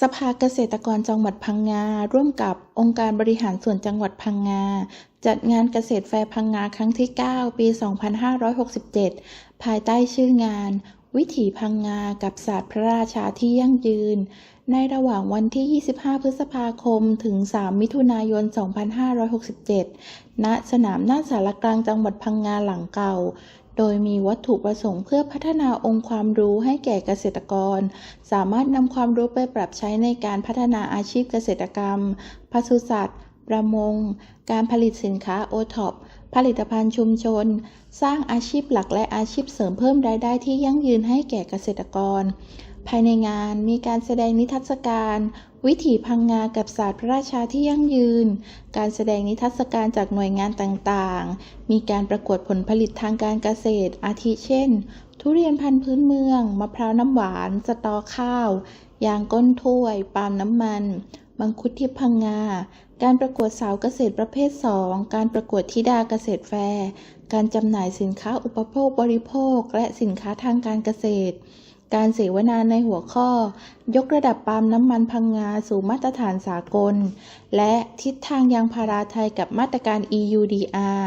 สภาเกษตรกรจังหวัดพังงา ร่วมกับองค์การบริหารส่วนจังหวัดพังงา จัดงานเกษตรแฟร์พังงาครั้งที่ 9 ปี 2567 ภายใต้ชื่องาน วิถีพังงากับศาสตร์พระราชาที่ยั่งยืน ในระหว่างวันที่ 25 พฤษภาคม ถึง 3 มิถุนายน 2567 ณ สนามหน้าสารกลางจังหวัดพังงาหลังเก่า โดยมีวัตถุประสงค์เพื่อพัฒนาองค์ความรู้ให้แก่เกษตรกร สามารถนำความรู้ไปปรับใช้ในการพัฒนาอาชีพเกษตรกรรมปศุสัตว์ ประมง การผลิตสินค้าโอท็อปผลิตภัณฑ์ชุมชน สร้างอาชีพหลักและอาชีพเสริมเพิ่มรายได้ที่ยั่งยืนให้แก่เกษตรกรภายในงานมีการแสดงนิทรรศการ วิถีพังงากับศาสตร์พระราชาที่ยั่งยืน การแสดงนิทรรศการจากหน่วยงานต่างๆ มีการประกวดผลผลิตทางการเกษตร อาทิเช่น ทุเรียนพันธุ์พื้นเมือง มะพร้าวน้ำหวาน สตอข้าว ยางก้นถ้วย ปาล์มน้ำมันมังคุดทิพย์พังงา การประกวดสาวเกษตรประเภท 2 การประกวดธิดาเกษตรแฟร์ การจำหน่ายสินค้าอุปโภคบริโภค และสินค้าทางการเกษตร การเสวนาในหัวข้อ ยกระดับปาล์มน้ำมันพังงาสู่มาตรฐานสากล และทิศทางยางพาราไทยกับมาตรการ EUDR